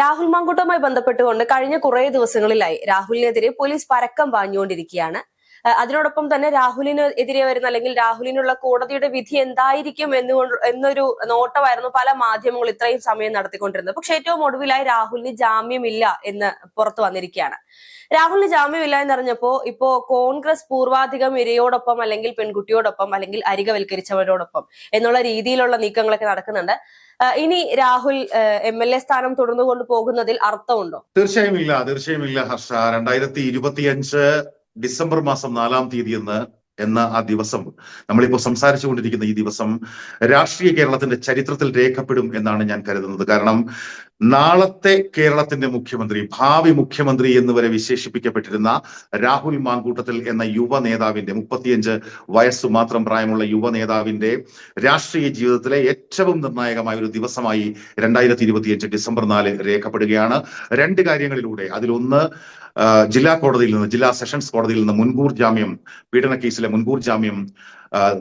രാഹുൽ മാങ്കൂട്ടവുമായി ബന്ധപ്പെട്ടുകൊണ്ട് കഴിഞ്ഞ കുറേ ദിവസങ്ങളിലായി രാഹുലിനെതിരെ പോലീസ് പരക്കം പാഞ്ഞുകൊണ്ടിരിക്കുകയാണ് അതിനോടൊപ്പം തന്നെ രാഹുലിന് എതിരെ വരുന്ന അല്ലെങ്കിൽ രാഹുലിനുള്ള കോടതിയുടെ വിധി എന്തായിരിക്കും എന്നുകൊണ്ട് എന്നൊരു നോട്ടമായിരുന്നു പല മാധ്യമങ്ങൾ ഇത്രയും സമയം നടത്തിക്കൊണ്ടിരുന്നത്. പക്ഷെ ഏറ്റവും ഒടുവിലായി രാഹുലിന് ജാമ്യമില്ല എന്ന് പുറത്തു വന്നിരിക്കുകയാണ്. രാഹുലിന് ജാമ്യമില്ല എന്നറിഞ്ഞപ്പോ ഇപ്പോ കോൺഗ്രസ് പൂർവാധികം ഇരയോടൊപ്പം അല്ലെങ്കിൽ പെൺകുട്ടിയോടൊപ്പം അല്ലെങ്കിൽ അരികവൽക്കരിച്ചവരോടൊപ്പം എന്നുള്ള രീതിയിലുള്ള നീക്കങ്ങളൊക്കെ നടക്കുന്നുണ്ട്. ഇനി രാഹുൽ എം എൽ എ സ്ഥാനം തുടർന്നു പോകുന്നതിൽ അർത്ഥമുണ്ടോ? തീർച്ചയായും ഇല്ല തീർച്ചയായും ഇല്ല ഹർഷ. രണ്ടായിരത്തി ഇരുപത്തിയഞ്ച് ഡിസംബർ മാസം നാലാം തീയതി എന്ന് എന്ന ആ ദിവസം. നമ്മളിപ്പോൾ സംസാരിച്ചു കൊണ്ടിരിക്കുന്ന ഈ ദിവസം രാഷ്ട്രീയ കേരളത്തിന്റെ ചരിത്രത്തിൽ രേഖപ്പെടും എന്നാണ് ഞാൻ കരുതുന്നത്. കാരണം നാളത്തെ കേരളത്തിന്റെ മുഖ്യമന്ത്രി ഭാവി മുഖ്യമന്ത്രി എന്ന് വരെ വിശേഷിപ്പിക്കപ്പെട്ടിരുന്ന രാഹുൽ മാങ്കൂട്ടത്തിൽ എന്ന യുവ നേതാവിന്റെ മുപ്പത്തിയഞ്ച് വയസ്സ് മാത്രം പ്രായമുള്ള യുവ നേതാവിന്റെ രാഷ്ട്രീയ ജീവിതത്തിലെ ഏറ്റവും നിർണായകമായ ഒരു ദിവസമായി രണ്ടായിരത്തി ഇരുപത്തിയഞ്ച് ഡിസംബർ നാല് രേഖപ്പെടുകയാണ്. രണ്ട് കാര്യങ്ങളിലൂടെ അതിലൊന്ന് ജില്ലാ കോടതിയിൽ നിന്ന് ജില്ലാ സെഷൻസ് കോടതിയിൽ നിന്ന് മുൻകൂർ ജാമ്യം പീഡന കേസിലെ മുൻകൂർ ജാമ്യം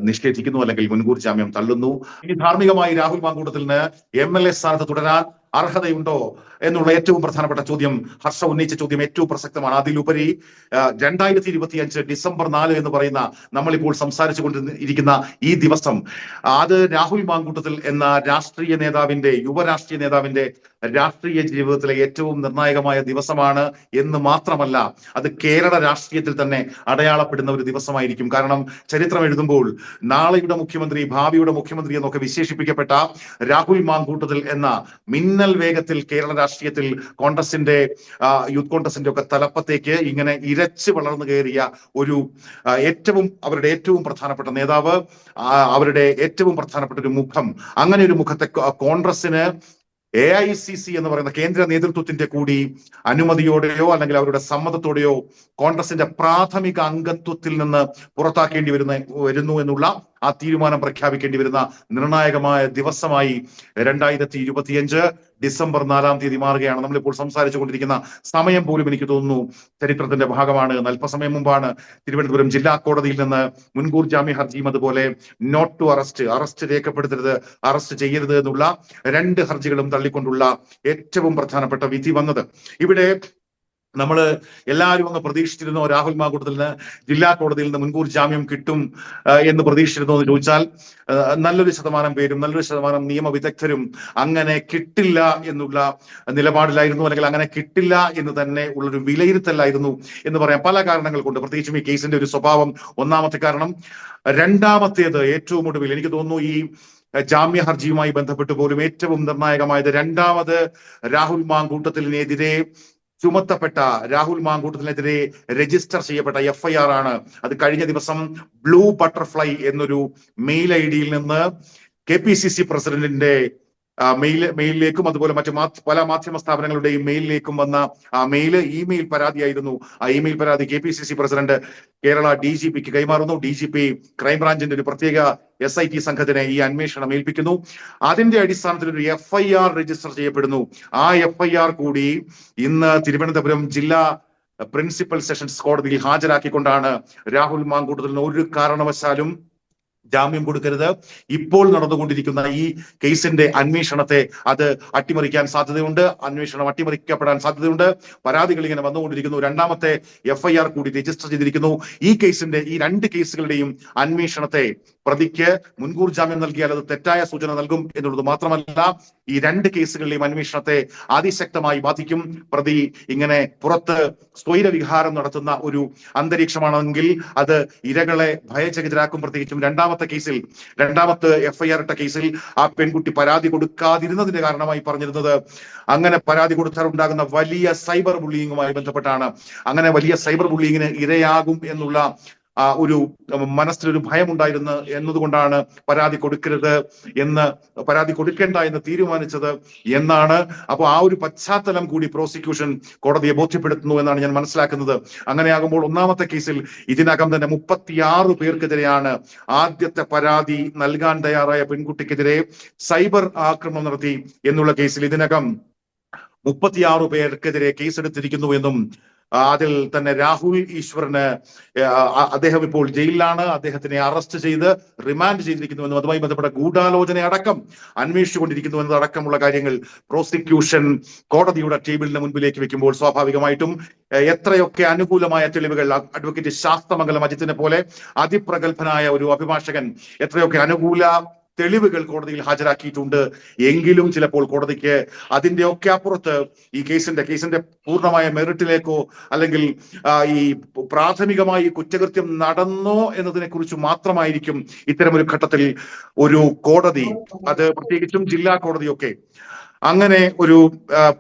നിഷേധിക്കുന്നു അല്ലെങ്കിൽ മുൻകൂർ ജാമ്യം തള്ളുന്നു. ഇനി ധാർമ്മികമായി രാഹുൽ മാങ്കൂട്ടത്തിന് എം എൽ എ സ്ഥാനത്ത് തുടരാൻ അർഹതയുണ്ടോ? എന്നുള്ള ഏറ്റവും പ്രധാനപ്പെട്ട ചോദ്യം ഹർഷ ഉന്നയിച്ച ചോദ്യം ഏറ്റവും പ്രസക്തമാണ്. അതിലുപരി രണ്ടായിരത്തി ഇരുപത്തി അഞ്ച് ഡിസംബർ നാല് എന്ന് പറയുന്ന നമ്മളിപ്പോൾ സംസാരിച്ചു കൊണ്ടിരിക്കുന്ന ഈ ദിവസം അത് രാഹുൽ മാങ്കൂട്ടത്തിൽ എന്ന രാഷ്ട്രീയ നേതാവിന്റെ യുവരാഷ്ട്രീയ നേതാവിന്റെ രാഷ്ട്രീയ ജീവിതത്തിലെ ഏറ്റവും നിർണായകമായ ദിവസമാണ് എന്ന് മാത്രമല്ല അത് കേരള രാഷ്ട്രീയത്തിൽ തന്നെ അടയാളപ്പെടുന്ന ഒരു ദിവസമായിരിക്കും. കാരണം ചരിത്രം എഴുതുമ്പോൾ നാളെയുടെ മുഖ്യമന്ത്രി ഭാവിയുടെ മുഖ്യമന്ത്രി എന്നൊക്കെ വിശേഷിപ്പിക്കപ്പെട്ട രാഹുൽ മാങ്കൂട്ടത്തിൽ എന്ന മിന്നൽ വേഗത്തിൽ കേരള രാഷ്ട്രീയത്തിൽ കോൺഗ്രസിന്റെ യൂത്ത് കോൺഗ്രസിന്റെ ഒക്കെ തലപ്പത്തേക്ക് ഇങ്ങനെ ഇരച്ച് വളർന്നു കയറിയ ഒരു ഏറ്റവും അവരുടെ ഏറ്റവും പ്രധാനപ്പെട്ട നേതാവ് അവരുടെ ഏറ്റവും പ്രധാനപ്പെട്ട ഒരു മുഖം. അങ്ങനെ ഒരു മുഖത്തെ കോൺഗ്രസിന് എ ഐ സി സി എന്ന് പറയുന്ന കേന്ദ്ര നേതൃത്വത്തിന്റെ കൂടി അനുമതിയോടെയോ അല്ലെങ്കിൽ അവരുടെ സമ്മതത്തോടെയോ കോൺഗ്രസിന്റെ പ്രാഥമിക അംഗത്വത്തിൽ നിന്ന് പുറത്താക്കേണ്ടി വരുന്ന വരുന്നു എന്നുള്ള ആ തീരുമാനം പ്രഖ്യാപിക്കേണ്ടി വരുന്ന നിർണായകമായ ദിവസമായി രണ്ടായിരത്തി ഇരുപത്തിയഞ്ച് ഡിസംബർ നാലാം തീയതി മാറുകയാണ്. നമ്മളിപ്പോൾ സംസാരിച്ചു കൊണ്ടിരിക്കുന്ന സമയം പോലും എനിക്ക് തോന്നുന്നു ചരിത്രത്തിന്റെ ഭാഗമാണ്. അല്പസമയം മുമ്പാണ് തിരുവനന്തപുരം ജില്ലാ കോടതിയിൽ നിന്ന് മുൻകൂർ ജാമ്യ ഹർജിയും അതുപോലെ നോട്ട് ടു അറസ്റ്റ് അറസ്റ്റ് രേഖപ്പെടുത്തരുത് അറസ്റ്റ് ചെയ്യരുത് എന്നുള്ള രണ്ട് ഹർജികളും തള്ളിക്കൊണ്ടുള്ള ഏറ്റവും പ്രധാനപ്പെട്ട വിധി വന്നത്. ഇവിടെ നമ്മൾ എല്ലാവരും അങ്ങ് പ്രതീക്ഷിച്ചിരുന്നോ രാഹുൽ മാകൂട്ടത്തിന് ജില്ലാ കോടതിയിൽ നിന്ന് മുൻകൂർ ജാമ്യം കിട്ടും എന്ന് പ്രതീക്ഷിച്ചിരുന്നോ എന്ന് ചോദിച്ചാൽ നല്ലൊരു ശതമാനം പേരും നല്ലൊരു ശതമാനം നിയമവിദഗ്ധരും അങ്ങനെ കിട്ടില്ല എന്നുള്ള നിലപാടിലായിരുന്നു. അല്ലെങ്കിൽ അങ്ങനെ കിട്ടില്ല എന്ന് തന്നെ ഉള്ളൊരു വിലയിരുത്തലായിരുന്നു എന്ന് പറയാം. പല കാരണങ്ങൾ കൊണ്ട് പ്രത്യേകിച്ചും ഈ കേസിന്റെ ഒരു സ്വഭാവം ഒന്നാമത്തെ കാരണം. രണ്ടാമത്തേത് ഏറ്റവും ഒടുവിൽ എനിക്ക് തോന്നുന്നു ഈ ജാമ്യ ഹർജിയുമായി ബന്ധപ്പെട്ട് പോലും ഏറ്റവും നിർണായകമായത് രണ്ടാമത് രാഹുൽ മാങ്കൂട്ടത്തിനെതിരെ ചുമത്തപ്പെട്ട രാഹുൽ മാങ്കൂട്ടത്തിനെതിരെ രജിസ്റ്റർ ചെയ്യപ്പെട്ട എഫ്ഐആർ ആണ്. അത് കഴിഞ്ഞ ദിവസം ബ്ലൂ ബട്ടർഫ്ലൈ എന്നൊരു മെയിൽ ഐ ഡിയിൽ നിന്ന് കെ പി സി സി പ്രസിഡന്റിന്റെ മെയിൽ മെയിലിലേക്കും അതുപോലെ മറ്റു പല മാധ്യമ സ്ഥാപനങ്ങളുടെയും മെയിലിലേക്കും വന്ന ആ മെയിൽ ഇമെയിൽ പരാതിയായിരുന്നു. ആ ഇമെയിൽ പരാതി K P C C president Kerala D G പിക്ക് കൈമാറുന്നു. ഡി ജി പി ക്രൈംബ്രാഞ്ചിന്റെ ഒരു പ്രത്യേക എസ് ഐ ടി സംഘത്തിനെ ഈ അന്വേഷണം ഏൽപ്പിക്കുന്നു. അതിന്റെ അടിസ്ഥാനത്തിൽ ഒരു എഫ് ഐ ആർ രജിസ്റ്റർ ചെയ്യപ്പെടുന്നു. ആ എഫ് ഐ ആർ കൂടി ഇന്ന് തിരുവനന്തപുരം ജില്ലാ പ്രിൻസിപ്പൽ സെഷൻസ് കോടതിയിൽ ഹാജരാക്കിക്കൊണ്ടാണ് രാഹുൽ മാങ്കൂട്ടത്തിന് ഒരു കാരണവശാലും ജാമ്യം കൊടുക്കരുത്. ഇപ്പോൾ നടന്നുകൊണ്ടിരിക്കുന്ന ഈ കേസിന്റെ അന്വേഷണത്തെ അത് അട്ടിമറിക്കാൻ സാധ്യതയുണ്ട്. അന്വേഷണം അട്ടിമറിക്കപ്പെടാൻ സാധ്യതയുണ്ട്. പരാതികൾ ഇങ്ങനെ വന്നുകൊണ്ടിരിക്കുന്നു. രണ്ടാമത്തെ എഫ്ഐആർ കൂടി രജിസ്റ്റർ ചെയ്തിരിക്കുന്നു. ഈ കേസിന്റെ ഈ രണ്ട് കേസുകളുടെയും അന്വേഷണത്തെ പ്രതിക്ക് മുൻകൂർ ജാമ്യം നൽകിയാൽ അത് തെറ്റായ സൂചന നൽകും എന്നുള്ളത് മാത്രമല്ല ഈ രണ്ട് കേസുകളിലെയും അന്വേഷണത്തെ അതിശക്തമായി ബാധിക്കും. പ്രതി ഇങ്ങനെ പുറത്ത് സ്വൈരവിഹാരം നടത്തുന്ന ഒരു അന്തരീക്ഷമാണെങ്കിൽ അത് ഇരകളെ ഭയചകിതരാക്കും പ്രത്യേകിച്ചും രണ്ടാമത്തെ കേസിൽ രണ്ടാമത്തെ എഫ്ഐആർ ഇട്ട കേസിൽ ആ പെൺകുട്ടി പരാതി കൊടുക്കാതിരുന്നതിന്റെ കാരണമായി പറഞ്ഞിരുന്നത്. അങ്ങനെ പരാതി കൊടുത്താൽ ഉണ്ടാകുന്ന വലിയ സൈബർ ബുള്ളിങ്ങുമായി ബന്ധപ്പെട്ടാണ്. അങ്ങനെ വലിയ സൈബർ ബുള്ളിങ്ങിന് ഇരയാകും എന്നുള്ള ആ ഒരു മനസ്സിലൊരു ഭയമുണ്ടായിരുന്നു എന്നതുകൊണ്ടാണ് പരാതി കൊടുക്കരുത് എന്ന് പരാതി കൊടുക്കേണ്ട എന്ന് തീരുമാനിച്ചത് എന്നാണ്. അപ്പോൾ ആ ഒരു പശ്ചാത്തലം കൂടി പ്രോസിക്യൂഷൻ കോടതിയെ ബോധ്യപ്പെടുത്തുന്നു എന്നാണ് ഞാൻ മനസ്സിലാക്കുന്നത്. അങ്ങനെയാകുമ്പോൾ ഒന്നാമത്തെ കേസിൽ ഇതിനകം തന്നെ മുപ്പത്തിയാറ് പേർക്കെതിരെയാണ് ആദ്യത്തെ പരാതി നൽകാൻ തയ്യാറായ പെൺകുട്ടിക്കെതിരെ സൈബർ ആക്രമണം നടത്തി എന്നുള്ള കേസിൽ ഇതിനകം മുപ്പത്തിയാറ് പേർക്കെതിരെ കേസെടുത്തിരിക്കുന്നു എന്നും അതിൽ തന്നെ രാഹുൽ ഈശ്വറിന് അദ്ദേഹം ഇപ്പോൾ ജയിലിലാണ്. അദ്ദേഹത്തിനെ അറസ്റ്റ് ചെയ്ത് റിമാൻഡ് ചെയ്തിരിക്കുന്നുവെന്നും അതുമായി ബന്ധപ്പെട്ട ഗൂഢാലോചന അടക്കം അന്വേഷിച്ചുകൊണ്ടിരിക്കുന്നു എന്നതടക്കമുള്ള കാര്യങ്ങൾ പ്രോസിക്യൂഷൻ കോടതിയുടെ ടേബിളിന് മുൻപിലേക്ക് വെക്കുമ്പോൾ സ്വാഭാവികമായിട്ടും എത്രയൊക്കെ അനുകൂലമായ തെളിവുകൾ അഡ്വക്കേറ്റ് ശാസ്തമംഗലം അജിത്തിനെ പോലെ അതിപ്രഗത്ഭനായ ഒരു അഭിഭാഷകൻ എത്രയൊക്കെ അനുകൂല തെളിവുകൾ കോടതിയിൽ ഹാജരാക്കിയിട്ടുണ്ട്. എങ്കിലും ചിലപ്പോൾ കോടതിക്ക് അതിന്റെ ഒക്കെ അപ്പുറത്ത് ഈ കേസിന്റെ കേസിന്റെ പൂർണമായ മെറിറ്റിലേക്കോ അല്ലെങ്കിൽ ഈ പ്രാഥമികമായി കുറ്റകൃത്യം നടന്നോ എന്നതിനെ കുറിച്ച് മാത്രമായിരിക്കും ഇത്തരമൊരു ഘട്ടത്തിൽ ഒരു കോടതി അത് പ്രത്യേകിച്ചും ജില്ലാ കോടതിയൊക്കെ അങ്ങനെ ഒരു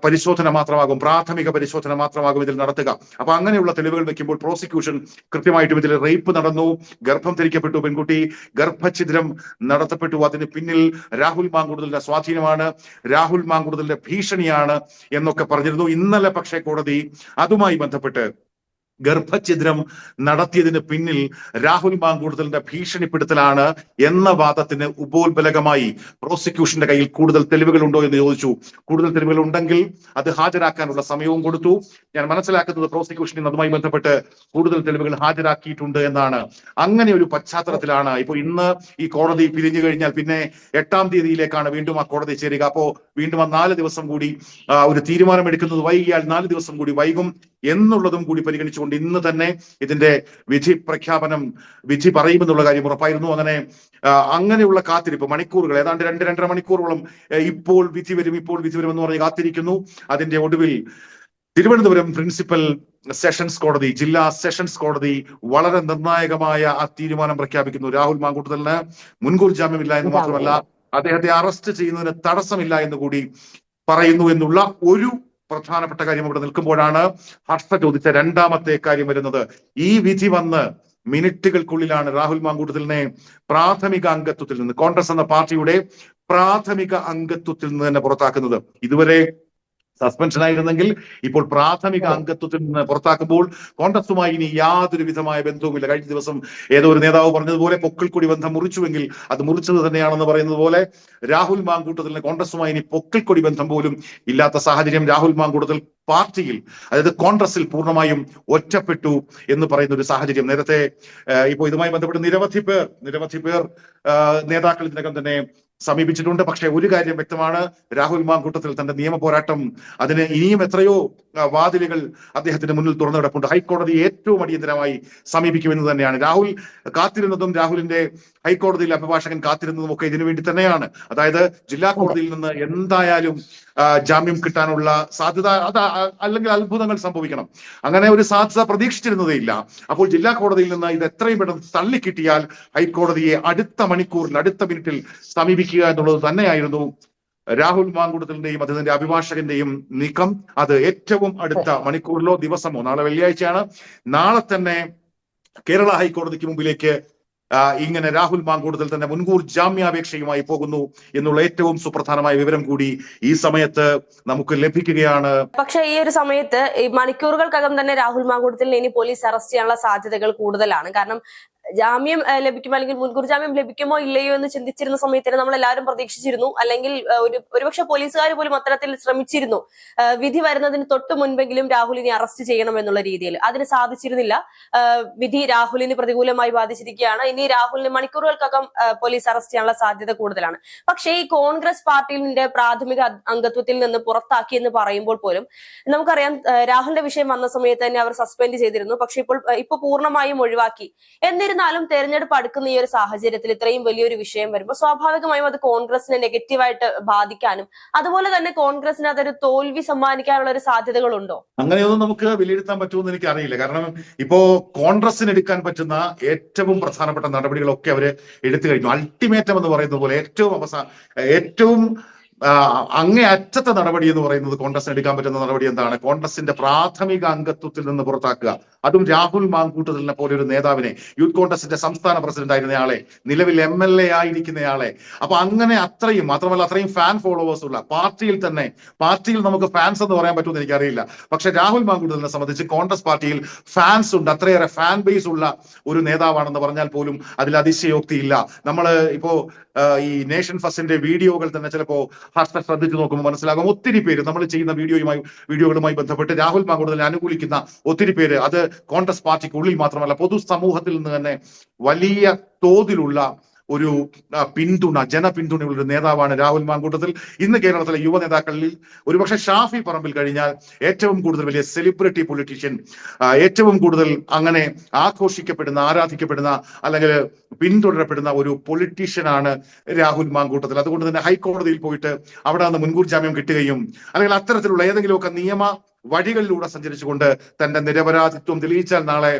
പരിശോധന മാത്രമാകും പ്രാഥമിക പരിശോധന മാത്രമാകും ഇതിൽ നടത്തുക. അപ്പൊ അങ്ങനെയുള്ള തെളിവുകൾ വെക്കുമ്പോൾ പ്രോസിക്യൂഷൻ കൃത്യമായിട്ടും ഇതിൽ റേപ്പ് നടന്നു ഗർഭം ധരിക്കപ്പെട്ടു പെൺകുട്ടി ഗർഭഛിദ്രം നടത്തപ്പെട്ടു. അതിന് പിന്നിൽ രാഹുൽ മാങ്കുടുതലിന്റെ സ്വാധീനമാണ് രാഹുൽ മാങ്കുടുതലിന്റെ ഭീഷണിയാണ് എന്നൊക്കെ പറഞ്ഞിരുന്നു. ഇന്നലെ പക്ഷേ കോടതി അതുമായി ബന്ധപ്പെട്ട് ഗർഭഛിദ്രം നടത്തിയതിന് പിന്നിൽ രാഹുൽ മാങ്കൂടുതലിന്റെ ഭീഷണിപ്പെടുത്തലാണ് എന്ന വാദത്തിന് ഉപോത്ബലകമായി പ്രോസിക്യൂഷന്റെ കയ്യിൽ കൂടുതൽ തെളിവുകൾ ഉണ്ടോ എന്ന് ചോദിച്ചു. കൂടുതൽ തെളിവുകൾ ഉണ്ടെങ്കിൽ അത് ഹാജരാക്കാനുള്ള സമയവും കൊടുത്തു. ഞാൻ മനസ്സിലാക്കുന്നത് പ്രോസിക്യൂഷൻ അതുമായി ബന്ധപ്പെട്ട് കൂടുതൽ തെളിവുകൾ ഹാജരാക്കിയിട്ടുണ്ട് എന്നാണ്. അങ്ങനെ ഒരു പശ്ചാത്തലത്തിലാണ്. ഇപ്പൊ ഇന്ന് ഈ കോടതി പിരിഞ്ഞു കഴിഞ്ഞാൽ പിന്നെ എട്ടാം തീയതിയിലേക്കാണ് വീണ്ടും ആ കോടതി ചേരുക. അപ്പോ വീണ്ടും ആ നാല് ദിവസം കൂടി ഒരു ഒരു തീരുമാനമെടുക്കുന്നത് വൈകിയാൽ നാല് ദിവസം കൂടി വൈകും. എന്നുള്ളതും കൂടി പരിഗണിച്ചുകൊണ്ട് ഇന്ന് തന്നെ ഇതിന്റെ വിധി പ്രഖ്യാപനം വിധി പറയുമെന്നുള്ള കാര്യം ഉറപ്പായിരുന്നു. അങ്ങനെ അങ്ങനെയുള്ള കാത്തിരിപ്പ് മണിക്കൂറുകൾ ഏതാണ്ട് രണ്ട് രണ്ടര മണിക്കൂറോളം ഇപ്പോൾ വിധി വരും ഇപ്പോൾ വിധി വരും എന്ന് പറഞ്ഞ് കാത്തിരിക്കുന്നു. അതിന്റെ ഒടുവിൽ തിരുവനന്തപുരം പ്രിൻസിപ്പൽ സെഷൻസ് കോടതി ജില്ലാ സെഷൻസ് കോടതി വളരെ നിർണായകമായ ആ തീരുമാനം പ്രഖ്യാപിക്കുന്നു. രാഹുൽ മാങ്കൂട്ടലിന് മുൻകൂർ ജാമ്യമില്ല എന്ന് മാത്രമല്ല അദ്ദേഹത്തെ അറസ്റ്റ് ചെയ്യുന്നതിന് തടസ്സമില്ല എന്ന് കൂടി പറയുന്നു എന്നുള്ള ഒരു പ്രധാനപ്പെട്ട കാര്യം ഇവിടെ നിൽക്കുമ്പോഴാണ് ഹർഷ ചോദിച്ച രണ്ടാമത്തെ കാര്യം വരുന്നത്. ഈ വിധി വന്ന് മിനിറ്റുകൾക്കുള്ളിലാണ് രാഹുൽ മാങ്കൂട്ടത്തിലിനെ പ്രാഥമിക അംഗത്വത്തിൽ നിന്ന് കോൺഗ്രസ് എന്ന പാർട്ടിയുടെ പ്രാഥമിക അംഗത്വത്തിൽ നിന്ന് തന്നെ പുറത്താക്കുന്നത്. ഇതുവരെ സസ്പെൻഷൻ ആയിരുന്നെങ്കിൽ ഇപ്പോൾ പ്രാഥമിക അംഗത്വത്തിൽ നിന്ന് പുറത്താക്കുമ്പോൾ കോൺഗ്രസുമായി ഇനി യാതൊരു വിധമായ ബന്ധവുമില്ല. കഴിഞ്ഞ ദിവസം ഏതോ ഒരു നേതാവ് പറഞ്ഞതുപോലെ പൊക്കിൾക്കൊടി ബന്ധം മുറിച്ചുവെങ്കിൽ അത് മുറിച്ചത് തന്നെയാണെന്ന് പറയുന്നത് പോലെ രാഹുൽ മാങ്കൂട്ടത്തിൽ കോൺഗ്രസുമായി ഇനി പൊക്കിൾക്കൊടി ബന്ധം പോലും ഇല്ലാത്ത സാഹചര്യം രാഹുൽ മാങ്കൂട്ടത്തിൽ പാർട്ടിയിൽ അതായത് കോൺഗ്രസിൽ പൂർണമായും ഒറ്റപ്പെട്ടു എന്ന് പറയുന്ന ഒരു സാഹചര്യം. നേരത്തെ ഇപ്പോൾ ഇതുമായി ബന്ധപ്പെട്ട് നിരവധി പേർ നിരവധി പേർ നേതാക്കൾ ഇതിനകം തന്നെ സമീപിച്ചിട്ടുണ്ട്. പക്ഷേ ഒരു കാര്യം വ്യക്തമാണ്. രാഹുൽ മാങ്കൂട്ടത്തിൽ തന്റെ നിയമ പോരാട്ടം അതിന് ഇനിയും എത്രയോ വാതിലുകൾ അദ്ദേഹത്തിന്റെ മുന്നിൽ തുറന്നു കിടപ്പുണ്ട്. ഹൈക്കോടതി ഏറ്റവും അടിയന്തരമായി സമീപിക്കുമെന്ന് തന്നെയാണ്. രാഹുൽ കാത്തിരുന്നതും രാഹുലിന്റെ ഹൈക്കോടതിയിലെ അഭിഭാഷകൻ കാത്തിരുന്നതും ഒക്കെ ഇതിനു വേണ്ടി തന്നെയാണ്. അതായത് ജില്ലാ കോടതിയിൽ നിന്ന് എന്തായാലും ജാമ്യം കിട്ടാനുള്ള സാധ്യത അത് അല്ലെങ്കിൽ അത്ഭുതങ്ങൾ സംഭവിക്കണം. അങ്ങനെ ഒരു സാധ്യത പ്രതീക്ഷിച്ചിരുന്നതേയില്ല അപ്പോൾ ജില്ലാ കോടതിയിൽ നിന്ന് ഇത് എത്രയും പെട്ടെന്ന് തള്ളിക്കിട്ടിയാൽ ഹൈക്കോടതിയെ അടുത്ത മണിക്കൂറിൽ അടുത്ത മിനിറ്റിൽ സമീപിക്കുക എന്നുള്ളത് തന്നെയായിരുന്നു രാഹുൽ മാങ്കുടത്തിന്റെയും അദ്ദേഹത്തിന്റെ അഭിഭാഷകന്റെയും നീക്കം അത് ഏറ്റവും അടുത്ത മണിക്കൂറിലോ ദിവസമോ നാളെ വെള്ളിയാഴ്ചയാണ്. നാളെ തന്നെ കേരള ഹൈക്കോടതിക്ക് മുമ്പിലേക്ക് ഇങ്ങനെ രാഹുൽ മാങ്കൂടത്തിൽ തന്നെ മുൻകൂർ ജാമ്യാപേക്ഷയുമായി പോകുന്നു എന്നുള്ള ഏറ്റവും സുപ്രധാനമായ വിവരം കൂടി ഈ സമയത്ത് നമുക്ക് ലഭിക്കുകയാണ്. പക്ഷേ ഈ ഒരു സമയത്ത് ഈ മണിക്കൂറുകൾക്കകം തന്നെ രാഹുൽ മാങ്കൂടത്തിൽ ഇനി പോലീസ് അറസ്റ്റ് ചെയ്യാനുള്ള സാധ്യതകൾ കൂടുതലാണ്. കാരണം ജാമ്യം ലഭിക്കുമോ? അല്ലെങ്കിൽ മുൻകൂർ ജാമ്യം ലഭിക്കുമോ? ഇല്ലയോ എന്ന് ചിന്തിച്ചിരുന്ന സമയത്തിന് നമ്മൾ എല്ലാവരും പ്രതീക്ഷിച്ചിരുന്നു. അല്ലെങ്കിൽ ഒരു ഒരുപക്ഷെ പോലീസുകാർ പോലും അത്തരത്തിൽ ശ്രമിച്ചിരുന്നു. വിധി വരുന്നതിന് തൊട്ട് മുൻപെങ്കിലും രാഹുലിനെ അറസ്റ്റ് ചെയ്യണം എന്നുള്ള രീതിയിൽ. അതിന് സാധിച്ചിരുന്നില്ല. വിധി രാഹുലിന് പ്രതികൂലമായി ബാധിച്ചിരിക്കുകയാണ്. ഇനി രാഹുലിന് മണിക്കൂറുകൾക്കകം പോലീസ് അറസ്റ്റ് ചെയ്യാനുള്ള സാധ്യത കൂടുതലാണ്. പക്ഷേ ഈ കോൺഗ്രസ് പാർട്ടിന്റെ പ്രാഥമിക അംഗത്വത്തിൽ നിന്ന് പുറത്താക്കി എന്ന് പറയുമ്പോൾ പോലും നമുക്കറിയാം രാഹുലിന്റെ വിഷയം വന്ന സമയത്ത് തന്നെ അവർ സസ്പെൻഡ് ചെയ്തിരുന്നു. പക്ഷെ ഇപ്പോൾ ഇപ്പൊ പൂർണമായും ഒഴിവാക്കി. എന്നിരുന്നാലും തെരഞ്ഞെടുപ്പ് അടുക്കുന്ന ഈ ഒരു സാഹചര്യത്തിൽ ഇത്രയും വലിയൊരു വിഷയം വരുമ്പോൾ സ്വാഭാവികമായും അത് കോൺഗ്രസിനെ നെഗറ്റീവായിട്ട് ബാധിക്കാനും അതുപോലെ തന്നെ കോൺഗ്രസിന് അതൊരു തോൽവി സമ്മാനിക്കാനുള്ള ഒരു സാധ്യതകളുണ്ടോ? അങ്ങനെയൊന്നും നമുക്ക് വിലയിരുത്താൻ പറ്റുമെന്ന് എനിക്ക് അറിയില്ല കാരണം ഇപ്പോ കോൺഗ്രസിന് എടുക്കാൻ പറ്റുന്ന ഏറ്റവും പ്രധാനപ്പെട്ട നടപടികളൊക്കെ അവർ എടുത്തു കഴിഞ്ഞു. അൾട്ടിമേറ്റം എന്ന് പറയുന്നത് പോലെ ഏറ്റവും അവസാന ഏറ്റവും അങ്ങേ അറ്റത്തെ നടപടി എന്ന് പറയുന്നത് കോൺഗ്രസിന് എടുക്കാൻ പറ്റുന്ന നടപടി എന്താണ്? കോൺഗ്രസിന്റെ പ്രാഥമിക അംഗത്വത്തിൽ നിന്ന് പുറത്താക്കുക. അതും രാഹുൽ മാങ്കൂട്ടറിനെ പോലെ ഒരു നേതാവിനെ യൂത്ത് കോൺഗ്രസിന്റെ സംസ്ഥാന പ്രസിഡന്റ് ആയിരുന്നയാളെ നിലവിൽ എം എൽ എ ആയിരിക്കുന്നയാളെ അപ്പൊ അങ്ങനെ അത്രയും മാത്രമല്ല അത്രയും ഫാൻ ഫോളോവേഴ്സ് ഉള്ള പാർട്ടിയിൽ തന്നെ പാർട്ടിയിൽ നമുക്ക് ഫാൻസ് എന്ന് പറയാൻ പറ്റുമെന്ന് എനിക്കറിയില്ല. പക്ഷെ രാഹുൽ മാങ്കൂട്ടറിനെ സംബന്ധിച്ച് കോൺഗ്രസ് പാർട്ടിയിൽ ഫാൻസ് ഉണ്ട് അത്രയേറെ ഫാൻ ബേസ് ഉള്ള ഒരു നേതാവാണെന്ന് പറഞ്ഞാൽ പോലും അതിൽ അതിശയോക്തിയില്ല. നമ്മൾ ഇപ്പോ ഈ നേഷൻ ഫസ്റ്റിന്റെ വീഡിയോകൾ തന്നെ ചിലപ്പോ ഹർഷ ശ്രദ്ധിച്ചു നോക്കുമ്പോൾ മനസ്സിലാകും. ഒത്തിരി പേര് നമ്മൾ ചെയ്യുന്ന വീഡിയോയുമായി വീഡിയോകളുമായി ബന്ധപ്പെട്ട് രാഹുൽ മാങ്കൂട്ടറിനെ അനുകൂലിക്കുന്ന ഒത്തിരി പേര് അത് കോൺഗ്രസ് പാർട്ടിക്ക് ഉള്ളിൽ മാത്രമല്ല പൊതുസമൂഹത്തിൽ നിന്ന് തന്നെ വലിയ തോതിലുള്ള ഒരു പിന്തുണ ജനപിന്തുണയുള്ള ഒരു നേതാവാണ് രാഹുൽ മാങ്കൂട്ടത്തിൽ. ഇന്ന് കേരളത്തിലെ യുവ നേതാക്കളിൽ ഒരുപക്ഷെ ഷാഫി പറമ്പിൽ കഴിഞ്ഞാൽ ഏറ്റവും കൂടുതൽ വലിയ സെലിബ്രിറ്റി പൊളിറ്റീഷ്യൻ ഏറ്റവും കൂടുതൽ അങ്ങനെ ആഘോഷിക്കപ്പെടുന്ന ആരാധിക്കപ്പെടുന്ന അല്ലെങ്കിൽ പിന്തുടരപ്പെടുന്ന ഒരു പൊളിറ്റീഷ്യനാണ് രാഹുൽ മാങ്കൂട്ടത്തിൽ. അതുകൊണ്ട് തന്നെ ഹൈക്കോടതിയിൽ പോയിട്ട് അവിടെ നിന്ന് മുൻകൂർ ജാമ്യം കിട്ടുകയും അല്ലെങ്കിൽ അത്തരത്തിലുള്ള ഏതെങ്കിലുമൊക്കെ നിയമ വഴികളിലൂടെ സഞ്ചരിച്ചുകൊണ്ട് തന്റെ നിരപരാധിത്വം തെളിയിച്ചാൽ നാളെ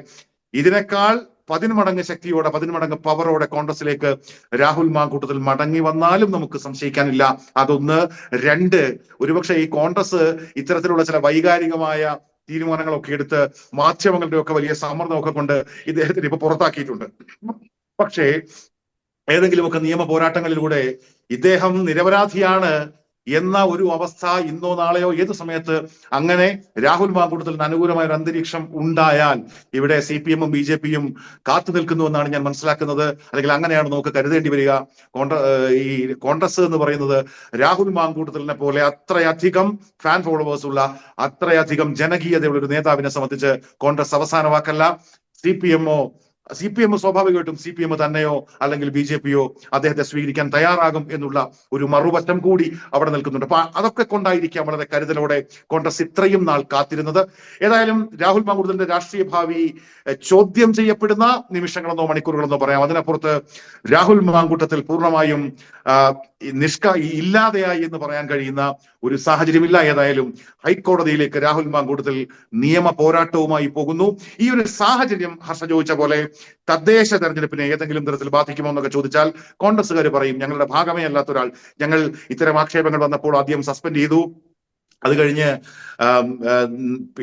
ഇതിനേക്കാൾ പതിന്മടങ്ങ് ശക്തിയോടെ പതിന്മടങ്ങ് പവറോടെ കോൺഗ്രസിലേക്ക് രാഹുൽ മാങ്കൂട്ടത്തിൽ മടങ്ങി വന്നാലും നമുക്ക് സംശയിക്കാനില്ല. അതൊന്ന്. രണ്ട്. ഒരുപക്ഷെ ഈ കോൺഗ്രസ് ഇത്തരത്തിലുള്ള ചില വൈകാരികമായ തീരുമാനങ്ങളൊക്കെ എടുത്ത് മാധ്യമങ്ങളുടെ ഒക്കെ വലിയ സമ്മർദ്ദമൊക്കെ കൊണ്ട് ഇദ്ദേഹത്തിന് ഇപ്പൊ പുറത്താക്കിയിട്ടുണ്ട്. പക്ഷേ ഏതെങ്കിലുമൊക്കെ നിയമ പോരാട്ടങ്ങളിലൂടെ ഇദ്ദേഹം നിരപരാധിയാണ് എന്ന ഒരു അവസ്ഥ ഇന്നോ നാളെയോ ഏത് സമയത്ത് അങ്ങനെ രാഹുൽ മാങ്കൂട്ടത്തിന് അനുകൂലമായ ഒരു അന്തരീക്ഷം ഉണ്ടായാൽ ഇവിടെ സി പി എമ്മും ബി ജെ പിയും കാത്തു നിൽക്കുന്നു എന്നാണ് ഞാൻ മനസ്സിലാക്കുന്നത്. അല്ലെങ്കിൽ അങ്ങനെയാണ് നമുക്ക് കരുതേണ്ടി വരിക. കോൺഗ്ര ഈ കോൺഗ്രസ് എന്ന് പറയുന്നത് രാഹുൽ മാങ്കൂട്ടത്തിലിനെ പോലെ അത്രയധികം ഫാൻ ഫോളോവേഴ്സ് ഉള്ള അത്രയധികം ജനകീയതയുള്ള ഒരു നേതാവിനെ സംബന്ധിച്ച് കോൺഗ്രസ് അവസാന വാക്കല്ല. സി പി എമ്മോ സി പി എം സ്വാഭാവികമായിട്ടും സി പി എം തന്നെയോ അല്ലെങ്കിൽ ബി ജെ പിയോ അദ്ദേഹത്തെ സ്വീകരിക്കാൻ തയ്യാറാകും എന്നുള്ള ഒരു മറുവശം കൂടി അവിടെ നിൽക്കുന്നുണ്ട്. അപ്പൊ അതൊക്കെ കൊണ്ടായിരിക്കാം വളരെ കരുതലോടെ കോൺഗ്രസ് ഇത്രയും നാൾ കാത്തിരുന്നത്. ഏതായാലും രാഹുൽ മാമൂർദിന്റെ രാഷ്ട്രീയ ഭാവി ചോദ്യം ചെയ്യപ്പെടുന്ന നിമിഷങ്ങളെന്നോ മണിക്കൂറുകളെന്നോ പറയാം. അതിനപ്പുറത്ത് രാഹുൽ മാങ്കൂട്ടത്തിൽ പൂർണമായും നിഷ്ക ഇല്ലാതെയായി എന്ന് പറയാൻ കഴിയുന്ന ഒരു സാഹചര്യമില്ല ഏതായാലും. ഹൈക്കോടതിയിലേക്ക് രാഹുൽ മാങ്കൂട്ടത്തിൽ നിയമ പോരാട്ടവുമായി പോകുന്നു. ഈ ഒരു സാഹചര്യം ഹർഷ ചോദിച്ച പോലെ തദ്ദേശ തെരഞ്ഞെടുപ്പിനെ ഏതെങ്കിലും തരത്തിൽ ബാധിക്കുമോ എന്നൊക്കെ ചോദിച്ചാൽ കോൺഗ്രസ്സുകാർ പറയും ഞങ്ങളുടെ ഭാഗമേ അല്ലാത്ത ഒരാൾ ഞങ്ങൾ ഇത്തരം ആക്ഷേപങ്ങൾ വന്നപ്പോൾ ആദ്യം സസ്പെൻഡ് ചെയ്തു. അത് കഴിഞ്ഞ്